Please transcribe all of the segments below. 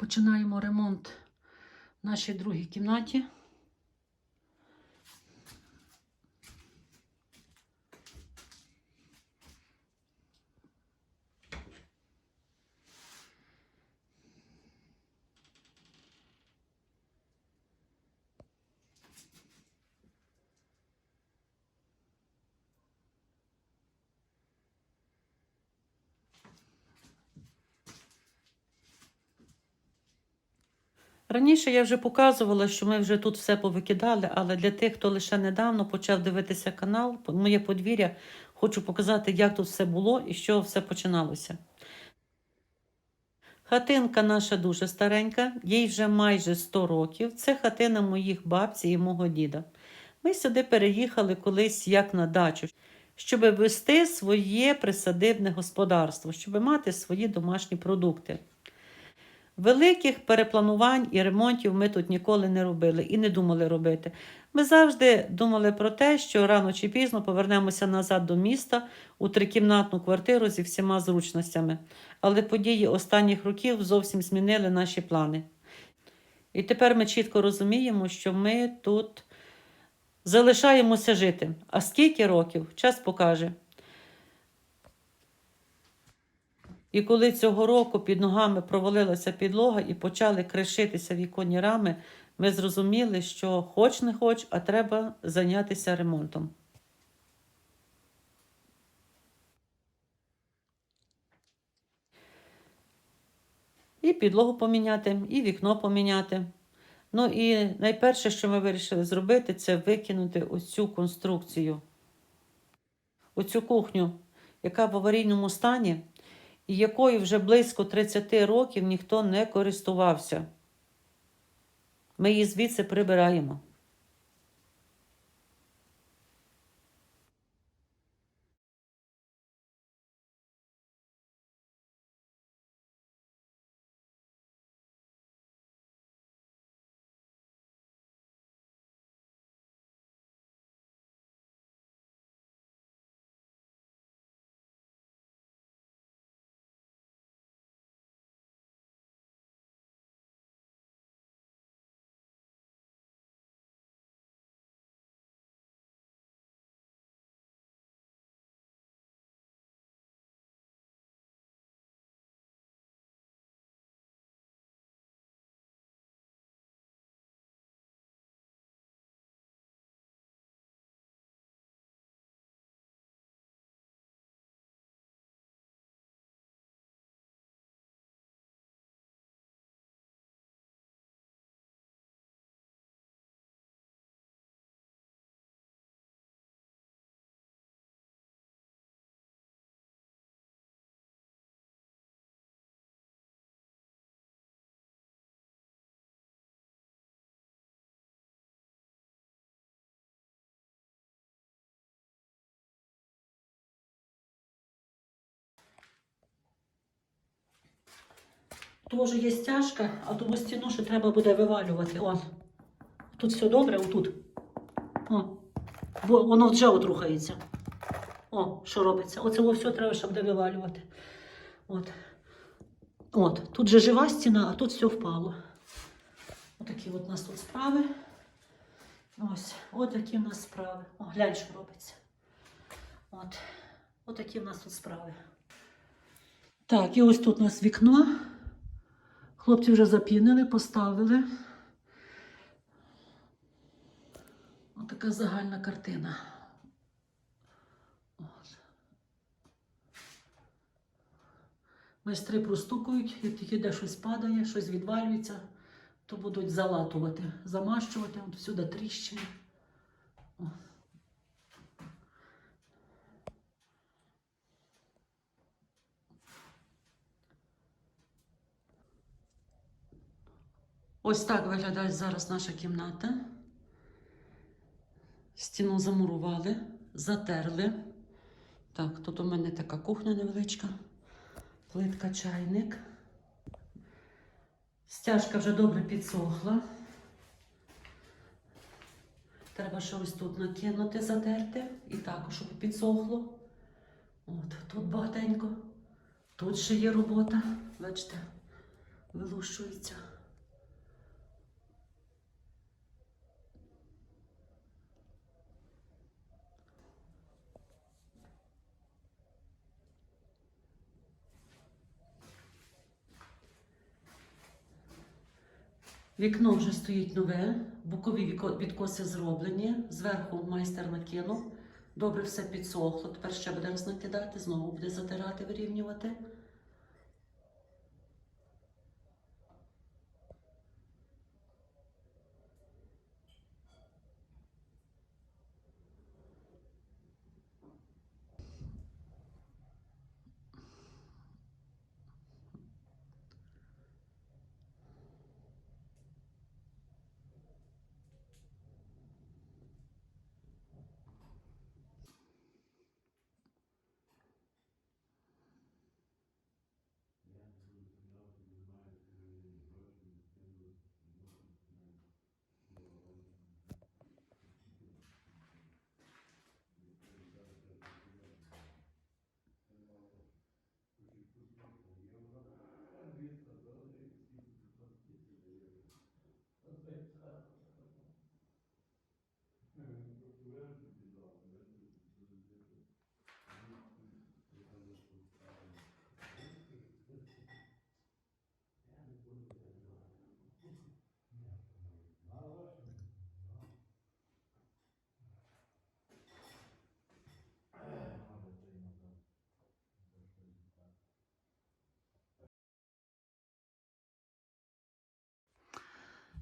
Починаємо ремонт нашій другій кімнаті. Раніше я вже показувала, що ми вже тут все повикидали, але для тих, хто лише недавно почав дивитися канал, моє подвір'я, хочу показати, як тут все було і чого все починалося. Хатинка наша дуже старенька, їй вже майже 100 років. Це хатина моїх бабці і мого діда. Ми сюди переїхали колись як на дачу, щоб вести своє присадибне господарство, щоб мати свої домашні продукти. Великих перепланувань і ремонтів ми тут ніколи не робили і не думали робити. Ми завжди думали про те, що рано чи пізно повернемося назад до міста у трикімнатну квартиру зі всіма зручностями. Але події останніх років зовсім змінили наші плани. І тепер ми чітко розуміємо, що ми тут залишаємося жити. А скільки років? Час покаже. І коли цього року під ногами провалилася підлога і почали кришитися віконні рами, ми зрозуміли, що хоч не хоч, а треба зайнятися ремонтом. І підлогу поміняти, і вікно поміняти. Ну і найперше, що ми вирішили зробити, це викинути ось цю конструкцію, оцю кухню, яка в аварійному стані і якою вже близько 30 років ніхто не користувався. Ми її звідси прибираємо. Теж є стяжка, а тому стіну ще треба буде вивалювати. О, тут все добре, отут. О, бо воно вже от рухається. О, що робиться? Оце все треба, щоб де вивалювати. От. От, тут же жива стіна, а тут все впало. Отакі от у нас тут справи. Ось, такі в нас справи. О, глянь, що робиться. От. От такі в нас тут справи. Так, і ось тут у нас вікно. Хлопці вже запінили, поставили. Ось така загальна картина. От. Майстри простукують, як тільки де щось падає, щось відвалюється, то будуть залатувати, замащувати, от всюди тріщини. О. Ось так виглядає зараз наша кімната. Стіну замурували, затерли. Так, тут у мене така кухня невеличка, плитка чайник. Стяжка вже добре підсохла. Треба ще ось тут накинути, затерти. І також, щоб підсохло. От, тут багатенько. Тут ще є робота. Бачите, вилущується. Вікно вже стоїть нове, бокові відкоси зроблені, зверху майстер накинув. Добре все підсохло. Тепер ще буде раз накидати, знову буде затирати, вирівнювати.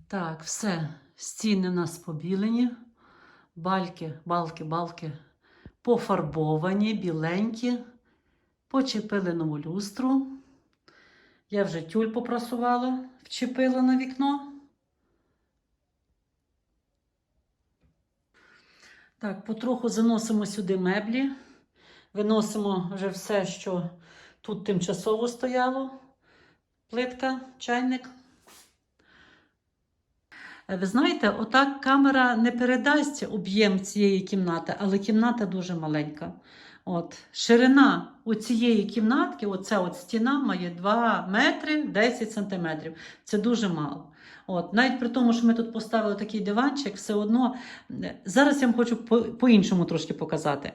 Так, все. Стіни у нас побілені, бальки, балки, балки пофарбовані, біленькі, почепили нову люстру. Я вже тюль попрасувала, вчепила на вікно. Так, потроху заносимо сюди меблі. Виносимо вже все, що тут тимчасово стояло. Плитка, чайник. Е, Ви знаєте, отак камера не передасть об'єм цієї кімнати, але кімната дуже маленька. От, ширина цієї кімнатки, оця от стіна має 2 метри 10 сантиметрів. Це дуже мало. От, навіть при тому, що ми тут поставили такий диванчик, все одно е, зараз я вам хочу по- по-іншому трошки показати.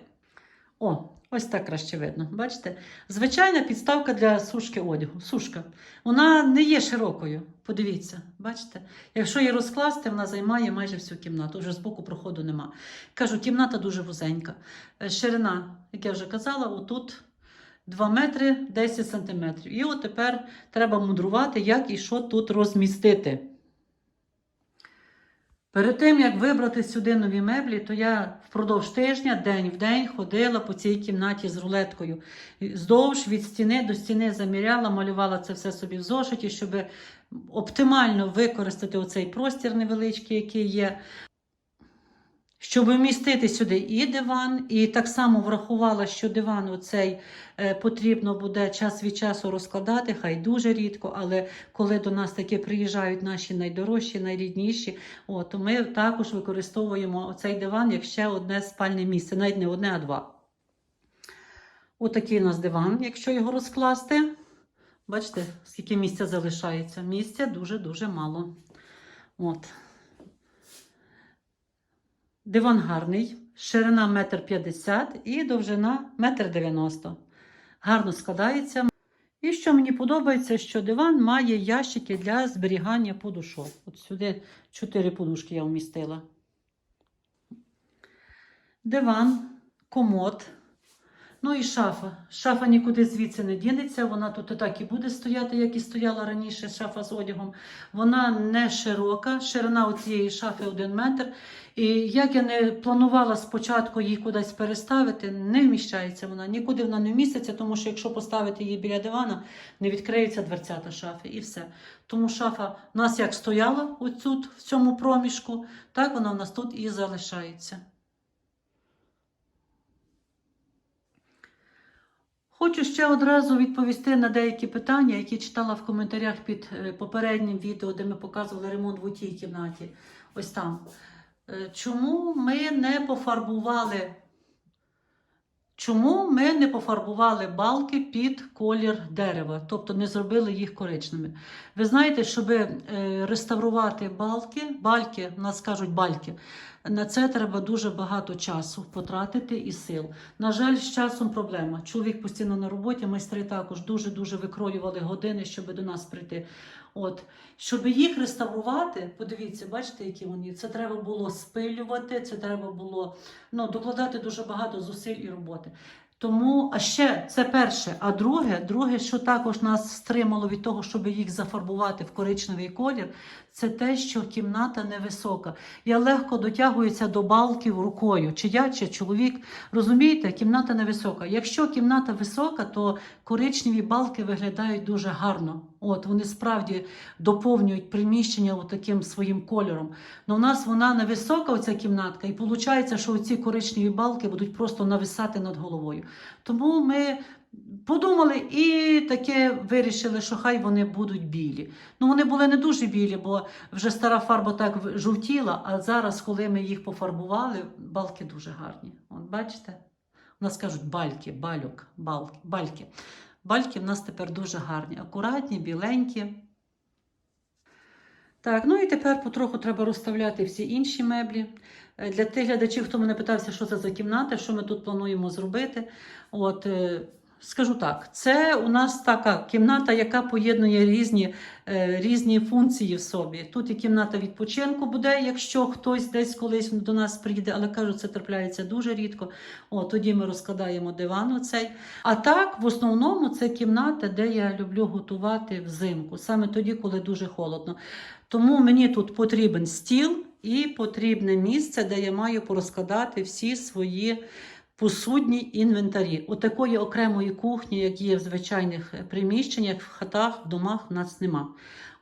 О, ось так краще видно. Бачите? Звичайна підставка для сушки одягу. Сушка. Вона не є широкою. Подивіться, бачите? Якщо її розкласти, вона займає майже всю кімнату. Вже з боку проходу нема. Кажу, кімната дуже вузенька. Е, Ширина, як я вже казала, отут 2 метри 10 сантиметрів. І от тепер треба мудрувати, як і що тут розмістити. Перед тим, як вибрати сюди нові меблі, то я впродовж тижня, день в день, ходила по цій кімнаті з рулеткою. Здовж від стіни до стіни заміряла, малювала це все собі в зошиті, щоб оптимально використати оцей простір невеличкий, який є. Щоб вмістити сюди і диван, і так само врахувала, що диван оцей е, потрібно буде час від часу розкладати, хай дуже рідко, але коли до нас таки приїжджають наші найдорожчі, найрідніші, о, то ми також використовуємо оцей диван як ще одне спальне місце, навіть не одне, а два. Отакий у нас диван, якщо його розкласти. Бачите, скільки місця залишається? Місця дуже-дуже мало. От. Диван гарний, ширина 1,50 м і довжина 1,90 м. Гарно складається. І що мені подобається, що диван має ящики для зберігання подушок. От сюди 4 подушки я вмістила. Диван, комод. Ну і шафа. Шафа нікуди звідси не дінеться. Вона тут і так і буде стояти, як і стояла раніше шафа з одягом. Вона не широка, ширина у цієї шафи 1 метр. І як я не планувала спочатку її кудись переставити, не вміщається вона. Нікуди вона не вміститься, тому що якщо поставити її біля дивана, не відкриється дверцята шафи і все. Тому шафа у нас як стояла отут, в цьому проміжку, так вона у нас тут і залишається. Хочу ще одразу відповісти на деякі питання, які читала в коментарях під е, попереднім відео, де ми показували ремонт в тій кімнаті. Ось там. Е, Чому ми не пофарбували? Чому ми не пофарбували балки під колір дерева, тобто не зробили їх коричневими? Ви знаєте, щоб е, реставрувати балки, бальки, нас кажуть бальки, на це треба дуже багато часу потратити і сил. На жаль, з часом проблема. Чоловік постійно на роботі, майстри також дуже-дуже викроювали години, щоб до нас прийти. От, щоб їх реставрувати, подивіться, бачите, які вони. Це треба було спилювати, це треба було ну, докладати дуже багато зусиль і роботи. Тому, а ще це перше. А друге, друге, що також нас стримало від того, щоб їх зафарбувати в коричневий колір, це те, що кімната невисока. Я легко дотягуюся до балків рукою, чи я, чи чоловік. Розумієте, кімната невисока. Якщо кімната висока, то коричневі балки виглядають дуже гарно. От вони справді доповнюють приміщення таким своїм кольором. Но у нас вона невисока, оця кімнатка, і виходить, що ці коричневі балки будуть просто нависати над головою. Тому ми подумали і таке вирішили, що хай вони будуть білі. Ну вони були не дуже білі, бо вже стара фарба так жовтіла, а зараз, коли ми їх пофарбували, балки дуже гарні. От бачите? У нас кажуть бальки, балюк, балки, бальки. Бальки в нас тепер дуже гарні, акуратні, біленькі. Так, ну і тепер потроху треба розставляти всі інші меблі. Е, Для тих глядачів, хто мене питався, що це за кімната, що ми тут плануємо зробити. От, е, скажу так, це у нас така кімната, яка поєднує різні, е, різні функції в собі. Тут і кімната відпочинку буде, якщо хтось десь колись до нас прийде, але кажу, це трапляється дуже рідко. О, тоді ми розкладаємо диван оцей. А так, в основному, це кімната, де я люблю готувати взимку, саме тоді, коли дуже холодно. Тому мені тут потрібен стіл і потрібне місце, де я маю порозкладати всі свої посудні інвентарі. Отакої окремої кухні, як є в звичайних приміщеннях, в хатах, в домах, в нас нема.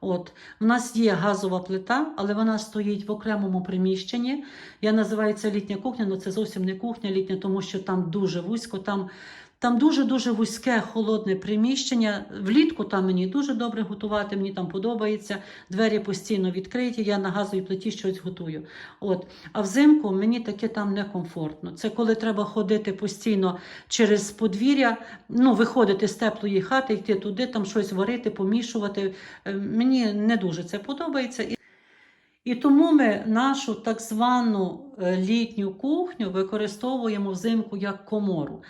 От, в нас є газова плита, але вона стоїть в окремому приміщенні. Я називаю це літня кухня, але це зовсім не кухня літня, тому що там дуже вузько, там, там дуже-дуже вузьке холодне приміщення. Влітку там мені дуже добре готувати, мені там подобається. Двері постійно відкриті, я на газовій плиті щось готую. От. А взимку мені таке там некомфортно. Це коли треба ходити постійно через подвір'я, ну, виходити з теплої хати, йти туди, там щось варити, помішувати. Е, Мені не дуже це подобається. І- тому ми нашу так звану е, літню кухню використовуємо взимку як комору.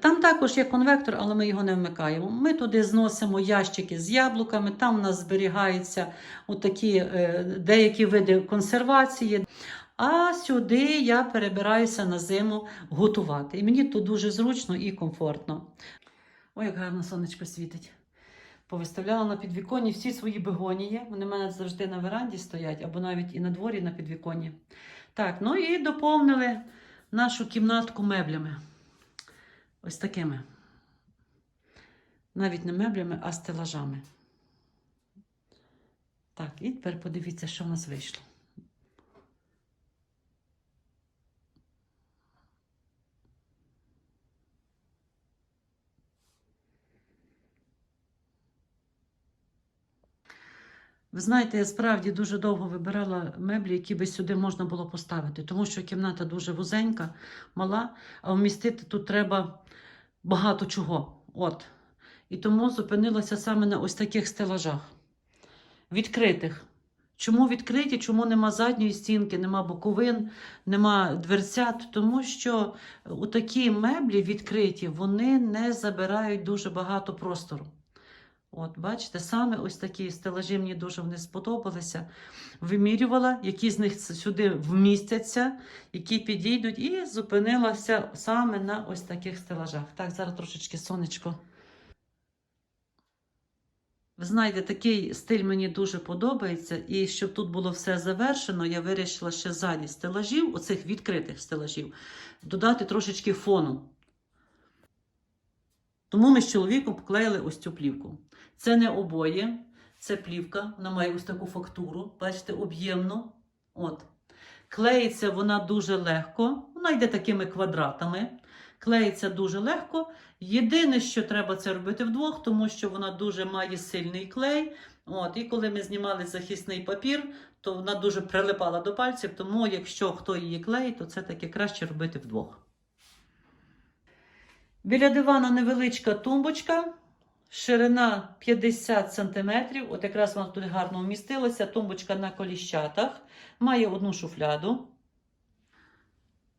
Там також є конвектор, але ми його не вмикаємо. Ми туди зносимо ящики з яблуками, там у нас зберігаються отакі, е, деякі види консервації. А сюди я перебираюся на зиму готувати. І мені тут дуже зручно і комфортно. Ой, як гарно сонечко світить. Повиставляла на підвіконні всі свої бегонії. Вони в мене завжди на веранді стоять, або навіть і на дворі на підвіконні. Так, ну і доповнили нашу кімнатку меблями. Ось такими. Навіть не меблями, а стелажами. Так, і тепер подивіться, що в нас вийшло. Ви знаєте, я справді дуже довго вибирала меблі, які би сюди можна було поставити, тому що кімната дуже вузенька, мала, а вмістити тут треба багато чого. От. І тому зупинилася саме на ось таких стелажах. Відкритих. Чому відкриті? Чому нема задньої стінки, нема боковин, нема дверцят? Тому що у такі меблі відкриті, вони не забирають дуже багато простору. От, бачите, саме ось такі стелажі мені дуже вони сподобалися. Вимірювала, які з них сюди вмістяться, які підійдуть, і зупинилася саме на ось таких стелажах. Так, зараз трошечки сонечко. Ви знаєте, такий стиль мені дуже подобається, і щоб тут було все завершено, я вирішила ще ззаді стелажів, оцих відкритих стелажів, додати трошечки фону. Тому ми з чоловіком поклеїли ось цю плівку. Це не обоє, це плівка, вона має ось таку фактуру, бачите, об'ємну. От. Клеїться вона дуже легко, вона йде такими квадратами. Клеїться дуже легко. Єдине, що треба це робити вдвох, тому що вона дуже має сильний клей. От, і коли ми знімали захисний папір, то вона дуже прилипала до пальців. Тому, якщо хто її клеїть, то це таки краще робити вдвох. Біля дивана невеличка тумбочка, ширина 50 см. От якраз вона тут гарно вмістилася. Тумбочка на коліщатах, має одну шуфляду.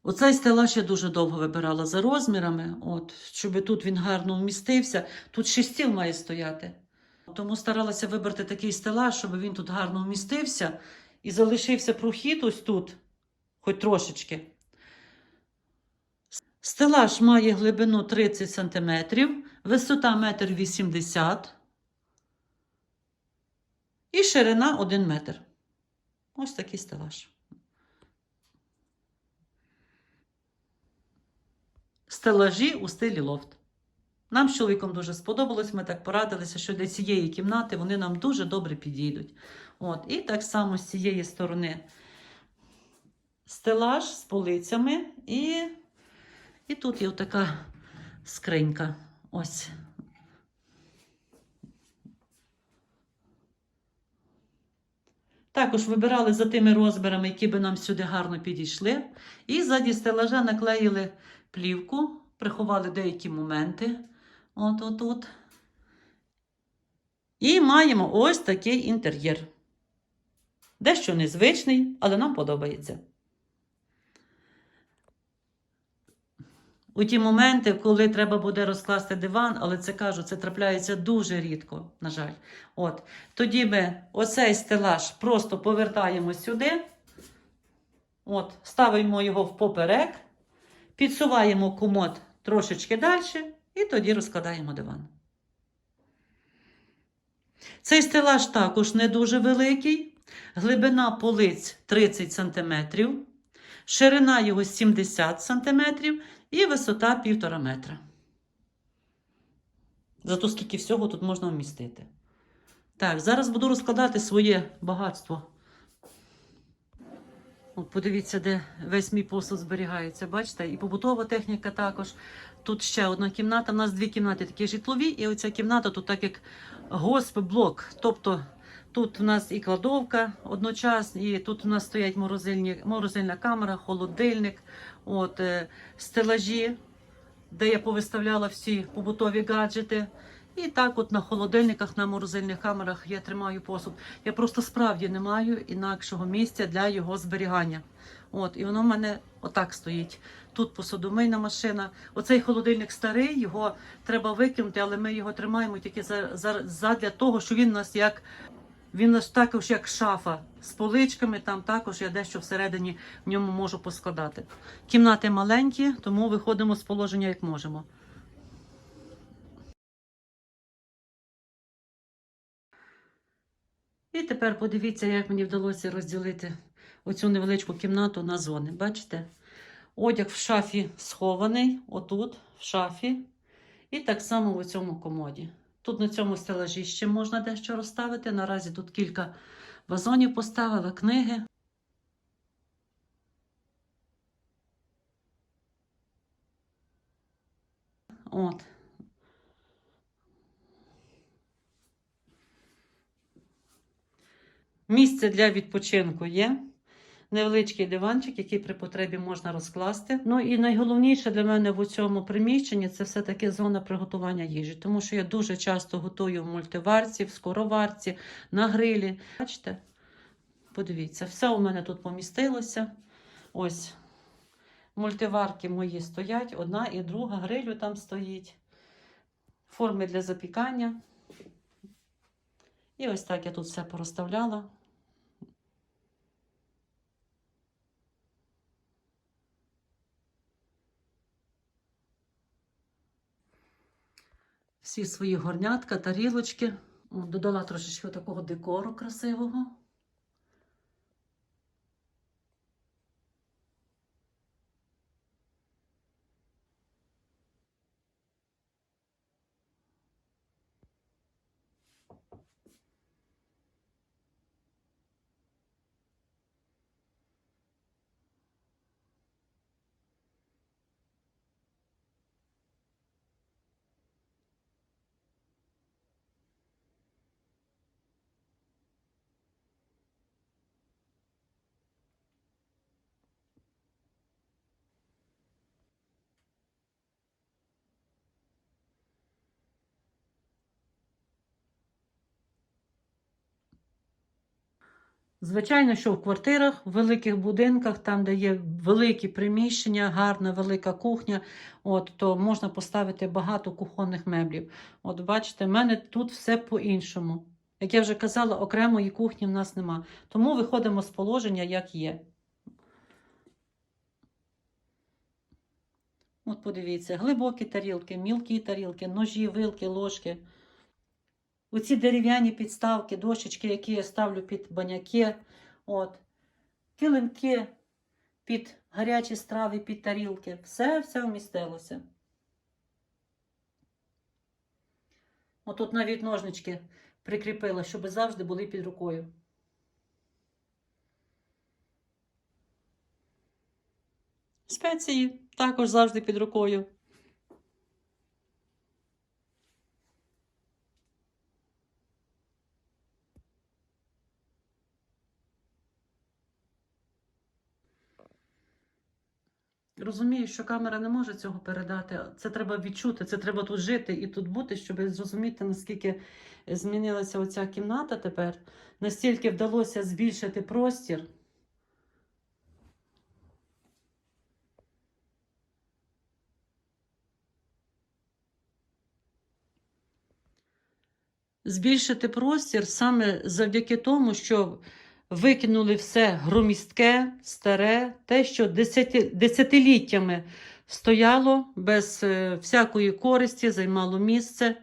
Оцей стелаж я дуже довго вибирала за розмірами, от, щоб тут він гарно вмістився. Тут ще стіл має стояти. Тому старалася вибрати такий стелаж, щоб він тут гарно вмістився і залишився прохід ось тут, хоч трошечки. Стелаж має глибину 30 см, висота 1,80 м і ширина 1 метр. Ось такий стелаж. Стелажі у стилі лофт. Нам з чоловіком дуже сподобалось, ми так порадилися, що для цієї кімнати вони нам дуже добре підійдуть. От, і так само з цієї сторони стелаж з полицями і і тут є така скринька. Ось. Також вибирали за тими розмірами, які би нам сюди гарно підійшли. І ззаді стелажа наклеїли плівку, приховали деякі моменти. От от. І маємо ось такий інтер'єр. Дещо незвичний, але нам подобається. У ті моменти, коли треба буде розкласти диван, але це кажу, це трапляється дуже рідко, на жаль. От. Тоді ми оцей стелаж просто повертаємо сюди, от, ставимо його в поперек, підсуваємо комод трошечки далі, і тоді розкладаємо диван. Цей стелаж також не дуже великий, глибина полиць 30 см, ширина його 70 см і висота 1,5 метра. Зато скільки всього тут можна вмістити. Так, зараз буду розкладати своє багатство. От подивіться, де весь мій посуд зберігається. Бачите? І побутова техніка також. Тут ще одна кімната. У нас дві кімнати такі житлові, і оця кімната тут так як госпблок. Тобто тут у нас і кладовка одночасно, і тут у нас стоять морозильні, морозильна камера, холодильник, от, е, стелажі, де я повиставляла всі побутові гаджети. І так, от на холодильниках, на морозильних камерах я тримаю посуд. Я просто справді не маю інакшого місця для його зберігання. От, І воно в мене отак стоїть. Тут посудомийна машина. Оцей холодильник старий, його треба викинути, але ми його тримаємо тільки за, за, задля того, що він у нас як. Він у також як шафа з поличками, там також я дещо всередині в ньому можу поскладати. Кімнати маленькі, тому виходимо з положення як можемо. І тепер подивіться, як мені вдалося розділити оцю невеличку кімнату на зони. Бачите? Одяг в шафі схований, отут, в шафі, і так само в цьому комоді. Тут на цьому стелажі ще можна дещо розставити. Наразі тут кілька вазонів поставила, книги. От. Місце для відпочинку є. Невеличкий диванчик, який при потребі можна розкласти. Ну і найголовніше для мене в цьому приміщенні це все-таки зона приготування їжі, тому що я дуже часто готую в мультиварці, в скороварці, на грилі. Бачите? Подивіться, все у мене тут помістилося. Ось мультиварки мої стоять, одна і друга, грилю там стоїть, форми для запікання. І ось так я тут все порозставляла. Всі свої горнятка, тарілочки. Додала трошечки такого декору красивого. Звичайно, що в квартирах, в великих будинках, там, де є великі приміщення, гарна велика кухня, от, то можна поставити багато кухонних меблів. От бачите, в мене тут все по-іншому. Як я вже казала, окремої кухні в нас нема. Тому виходимо з положення, як є. От подивіться, глибокі тарілки, мілкі тарілки, ножі, вилки, ложки. Оці дерев'яні підставки, дощечки, які я ставлю під баняки, от, килимки під гарячі страви, під тарілки. Все, все вмістилося. Отут навіть ножнички прикріпила, щоб завжди були під рукою. Спеції також завжди під рукою. Розумію, що камера не може цього передати. Це треба відчути, це треба тут жити і тут бути, щоб зрозуміти, наскільки змінилася оця кімната тепер. Настільки вдалося збільшити простір. Збільшити простір саме завдяки тому, що викинули все громістке, старе, те, що десяти, десятиліттями стояло без е, всякої користі, займало місце.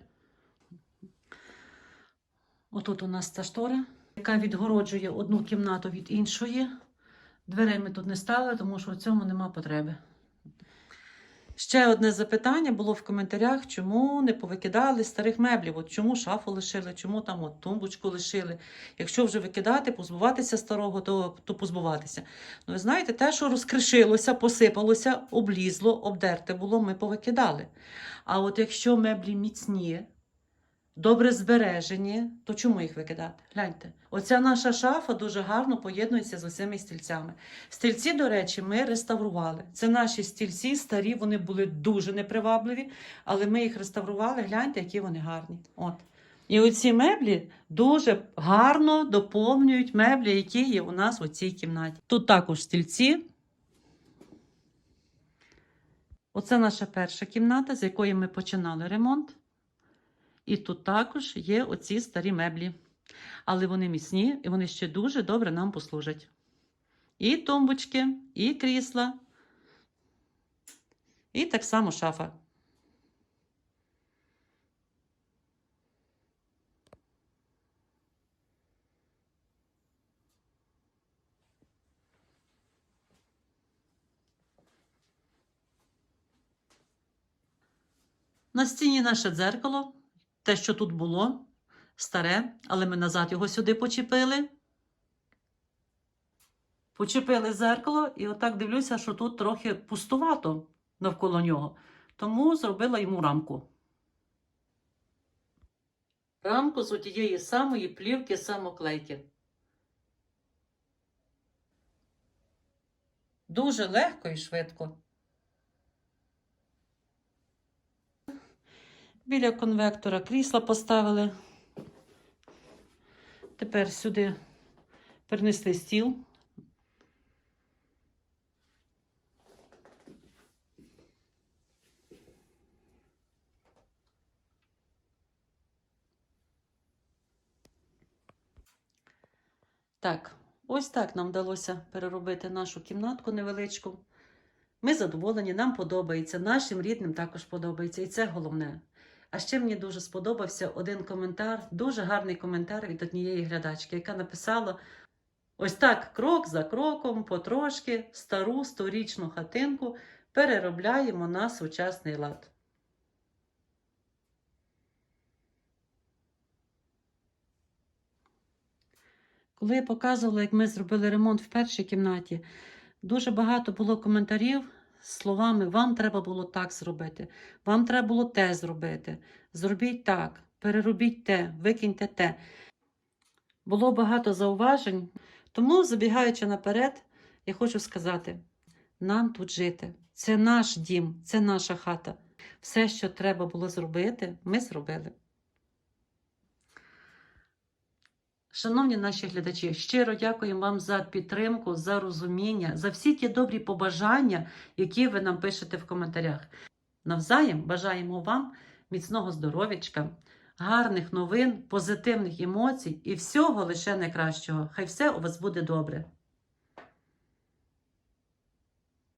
Отут у нас та штора, яка відгороджує одну кімнату від іншої. Дверей ми тут не ставили, тому що в цьому нема потреби. Ще одне запитання було в коментарях, чому не повикидали старих меблів. От чому шафу лишили, чому там от тумбочку лишили. Якщо вже викидати, позбуватися старого, то, то позбуватися. Ну, ви знаєте, те, що розкришилося, посипалося, облізло, обдерте було, ми повикидали. А от якщо меблі міцні, добре збережені, то чому їх викидати? Гляньте, оця наша шафа дуже гарно поєднується з усіми стільцями. Стільці, до речі, ми реставрували. Це наші стільці старі, вони були дуже непривабливі, але ми їх реставрували. Гляньте, які вони гарні. От. І оці меблі дуже гарно доповнюють меблі, які є у нас у цій кімнаті. Тут також стільці. Оце наша перша кімната, з якої ми починали ремонт. І тут також є оці старі меблі. Але вони міцні і вони ще дуже добре нам послужать. І тумбочки, і крісла, і так само шафа. На стіні наше дзеркало, те, що тут було, старе, але ми назад його сюди почепили. Почепили зеркало, і отак дивлюся, що тут трохи пустувато навколо нього. Тому зробила йому рамку. Рамку з отієї самої плівки самоклейки. Дуже легко і швидко. Біля конвектора крісла поставили. Тепер сюди перенесли стіл. Так, ось так нам вдалося переробити нашу кімнатку невеличку. Ми задоволені, нам подобається, нашим рідним також подобається, і це головне. А ще мені дуже сподобався один коментар, дуже гарний коментар від однієї глядачки, яка написала: ось так, крок за кроком, потрошки, стару сторічну хатинку переробляємо на сучасний лад. Коли я показувала, як ми зробили ремонт в першій кімнаті, дуже багато було коментарів словами: вам треба було так зробити, вам треба було те зробити. Зробіть так, переробіть те, викиньте те. Було багато зауважень, тому, забігаючи наперед, я хочу сказати: нам тут жити. Це наш дім, це наша хата. Все, що треба було зробити, ми зробили. Шановні наші глядачі, щиро дякуємо вам за підтримку, за розуміння, за всі ті добрі побажання, які ви нам пишете в коментарях. Навзаєм бажаємо вам міцного здоров'ячка, гарних новин, позитивних емоцій і всього лише найкращого. Хай все у вас буде добре.